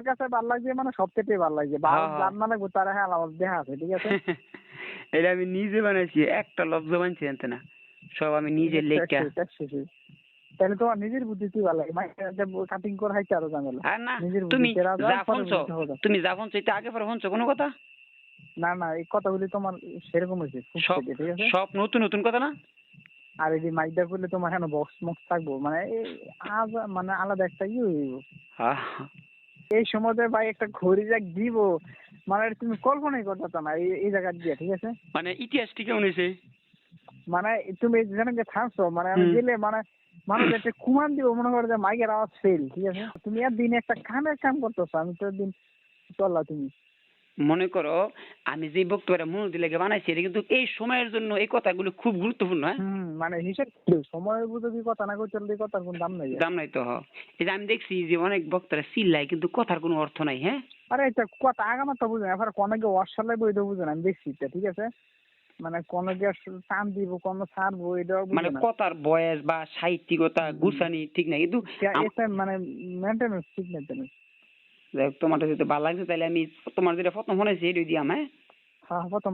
আমার কাছে ভালো লাগছে মানে ভালো লাগছে। হ্যাঁ, হ্যাঁ। মানে তারা হ্যাঁ আছে ঠিক আছে? এটা আমি নিজে বানাইছি একটা লব্জ বানছি জানতে না? সব আমি নিজে লেখা। তাহলে তোমার নিজের বুদ্ধিতেই ভালো লাগে? কাটিং করে হাইতে আরও নিজের তুমি। তুমি যা আগে পরে শুনছো কোনো কথা? না না এই কথাগুলি তোমার সেরকম হয়েছে সব ঠিক আছে? সব নতুন নতুন কথা না? আর এই যে মাইকটা করলে তোমার হ্যাঁ বক্স মক্স থাকব। মানে মানে আলাদা একটা ইয়ে হইব। হ্যাঁ এই সময় ভাই একটা ঘড়ি যাক দিব মানে তুমি কল্পনাই করতে না এই জায়গা দিয়ে ঠিক আছে? মানে ইতিহাস ঠিক হয়েছে মানে তুমি জানেন যে থাকছো মানে আমি। গেলে মানে মানুষ একটা কুমান দিব মনে করো যে মাইকের আওয়াজ ফেল ঠিক আছে? তুমি আর দিন একটা কানের কাম করতেছো আমি তো দিন চললা তুমি। মনে করো আমি যে বক্তব্যটা মনোদি লেগে বানাইছি এটা কিন্তু এই সময়ের জন্য এই কথাগুলো খুব গুরুত্বপূর্ণ হ্যাঁ? মানে হিসেব সময়ের কি কথা না করতে এই কথার কোনো দাম নাই দাম নাই তো এই যে আমি দেখছি যে অনেক বক্তারা চিল্লায় কিন্তু কথার কোনো অর্থ নাই হ্যাঁ? আরে এটা কথা আগামার তো বুঝে না এবার কোনকে ওয়াশালে বই তো বুঝে না আমি দেখছি এটা ঠিক আছে? মানে কোনকে টান দিব কোন ছাড়বো এটাও মানে কথার বয়স বা সাহিত্যিকতা গুছানি ঠিক নাই কিন্তু এটা মানে মেনটেন্যান্স ঠিক হোক, তোমার যদি ভালো লাগছে, তাহলে আমি তোমার যেটা প্রথম মনে হয়েছে এটাই দিয়াম হ্যাঁ? হ্যাঁ প্রথম।